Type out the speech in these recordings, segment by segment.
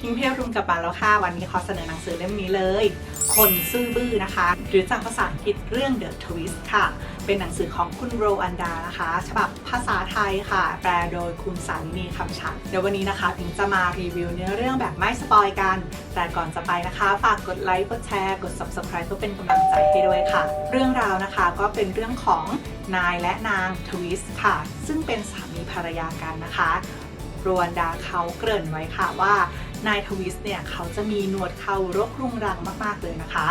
พิงเพลรุมกลับมาแล้วค่ะ วันนี้ขอเสนอหนังสือเล่มนี้เลย คนซื่อบื้อนะคะ หรือจากภาษาอังกฤษเรื่อง The Twist ค่ะ เป็นหนังสือของคุณโรอันดานะคะ ฉบับภาษาไทยค่ะ แปลโดยคุณสารินีคำชัดเดี๋ยววันนี้นะคะพิงจะมารีวิวเนื้อเรื่องแบบไม่สปอยกัน แต่ก่อนจะไปนะคะ ฝากกดไลค์กดแชร์กด subscribe เพื่อเป็นกำลังใจให้ด้วยค่ะ เรื่องราวนะคะก็เป็นเรื่องของนายและนางทวิสต์ค่ะ ซึ่งเป็นสามีภรรยากันนะคะรวนดาเขาเกริ่นไว้ค่ะว่า นายทวิสต์เนี่ยเขาจะมีหนวดเขารกรุงรังมากๆเลยนะคะ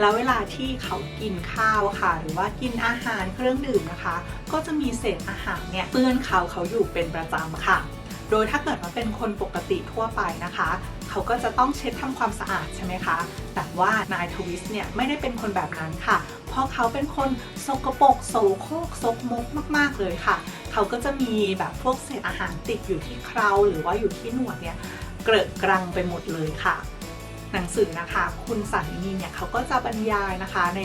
แล้วเวลาที่เขากินข้าวค่ะ หรือว่ากินอาหารเครื่องดื่มนะคะ ก็จะมีเศษอาหารเนี่ยเปื้อนเขาเขาอยู่เป็นประจำค่ะ โดยถ้าเกิดว่าเป็นคนปกติทั่วไปนะคะ เขาก็จะต้องเช็ดทำความสะอาดใช่ไหมคะ แต่ว่านายทวิสต์เนี่ยไม่ได้เป็นคนแบบนั้นค่ะ เพราะเขาเป็นคนสกปรกโสโครกซกมกมาก ๆเลยค่ะ เขาก็จะมีแบบพวกเศษอาหารติดอยู่ที่เคราหรือว่าอยู่ที่หนวดเนี่ย เกลอะกรังไปหมดเลยค่ะ หนังสือนะคะ คุณสันนีเนี่ยเขาก็จะบรรยายนะคะใน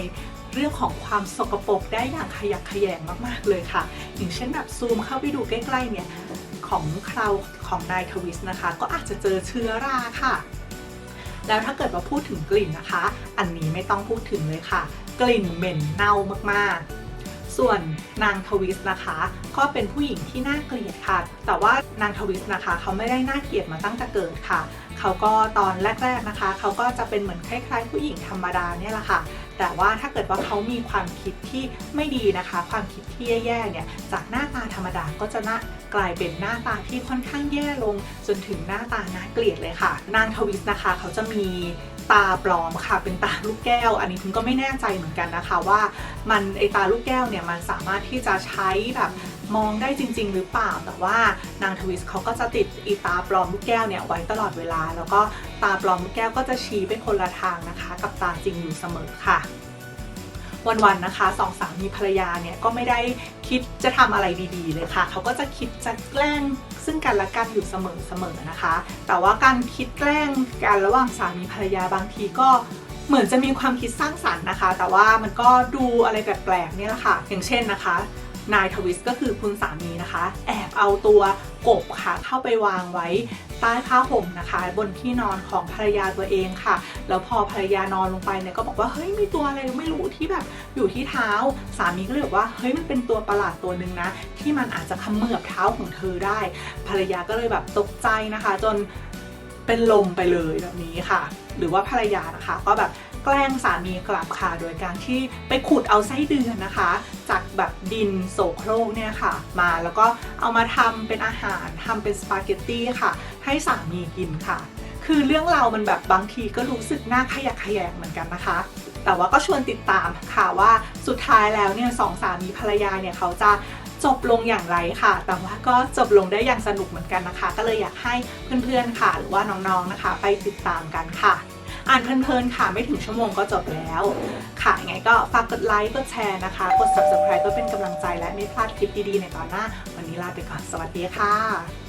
เรื่องของความสกปรกได้อย่างขยักขยงมาก ๆ เลยค่ะ อย่างเช่นแบบซูมเข้าไปดูใกล้ๆเนี่ยของคราวของนายทวิสนะคะ ก็อาจจะเจอเชื้อราค่ะ แล้วถ้าเกิดว่าพูดถึงกลิ่นนะคะ อันนี้ไม่ต้องพูดถึงเลยค่ะ กลิ่นเหม็นเน่ามากๆ ส่วนนางทวิสนะคะ ก็เป็นผู้หญิงที่น่าเกลียดค่ะ แต่ว่านางทวิสนะคะ เขาไม่ได้น่าเกลียดมาตั้งแต่เกิดค่ะ เขาก็ตอนแรก ๆนะคะ เขาก็จะเป็นเหมือนคล้ายๆ ผู้หญิงธรรมดาเนี่ยแหละค่ะ แต่ว่าถ้าเกิดว่าเขามีความคิดที่ไม่ดีนะคะ ความคิดที่แย่ๆเนี่ย จากหน้าตาธรรมดาก็จะน่ากลายเป็นหน้าตาที่ค่อนข้างแย่ลง จนถึงหน้าตาน่าเกลียดเลยค่ะ นางทวิสนะคะ เขาจะมี ตาปลอมค่ะ เป็นตาลูกแก้ว อันนี้คุณก็ไม่แน่ใจเหมือนกันนะคะว่ามันไอตาลูกแก้วเนี่ยมันสามารถที่จะใช้แบบมองได้จริง ๆ หรือเปล่า แต่ว่านางทวิสเขาก็จะติดอีตาปลอมลูกแก้วเนี่ยไว้ตลอดเวลา แล้วก็ตาปลอมลูกแก้วก็จะชี้ไปคนละทางนะคะ กับตาจริงอยู่เสมอค่ะ วันๆนะคะสองสามีภรรยาเนี่ยก็ไม่ได้คิดจะทำอะไรดีๆเลยค่ะ เขาก็จะคิดจะแกล้งซึ่งกันและกันอยู่เสมอๆนะคะ แต่ว่าการคิดแกล้งกันระหว่างสามีภรรยาบางทีก็เหมือนจะมีความคิดสร้างสรรค์นะคะ แต่ว่ามันก็ดูอะไรแปลกๆเนี่ยแหละค่ะ อย่างเช่นนะคะนายทวิสก็คือคุณสามีนะคะ แอบเอาตัวกบค่ะเข้าไปวางไว้ ใต้ผ้าห่มนะคะ บนที่นอนของภรรยาตัวเองค่ะ แล้วพอภรรยานอนลงไปเนี่ยก็บอกว่าเฮ้ยมีตัวอะไรไม่รู้ที่แบบอยู่ที่เท้า สามีก็เลยบอกว่าเฮ้ยมันเป็นตัวประหลาดตัวหนึ่งนะ ที่มันอาจจะขมือบเท้าของเธอได้ ภรรยาก็เลยแบบตกใจนะคะ จนเป็นลมไปเลยแบบนี้ค่ะ หรือว่าภรรยานะคะ ก็แบบ แกล้งสามีกลับค่ะโดยการที่ไปขุดเอาไส้เดือนนะคะ จากแบบดินโสโครกเนี่ยค่ะ มาแล้วก็เอามาทำเป็นอาหารทำเป็นสปาเกตตี้ค่ะ ให้สามีกินค่ะ คือเรื่องเรามันแบบบางทีก็รู้สึกน่าขยักขยงเหมือนกันนะคะแต่ว่าก็ชวนติดตามค่ะว่าสุดท้ายแล้วเนี่ยสองสามีภรรยาเนี่ยเขาจะจบลงอย่างไรค่ะ แต่ว่าก็จบลงได้อย่างสนุกเหมือนกันนะคะ ก็เลยอยากให้เพื่อนๆค่ะ หรือว่าน้องๆนะคะ ไปติดตามกันค่ะ อ่านเพลินๆค่ะไม่ถึงชั่วโมงก็จบแล้ว ค่ะยังไงก็ฝากกดไลค์กดแชร์นะคะ กด subscribe ก็เป็นกำลังใจและไม่พลาดคลิปดีๆในตอนหน้า วันนี้ลาไปก่อนสวัสดีค่ะ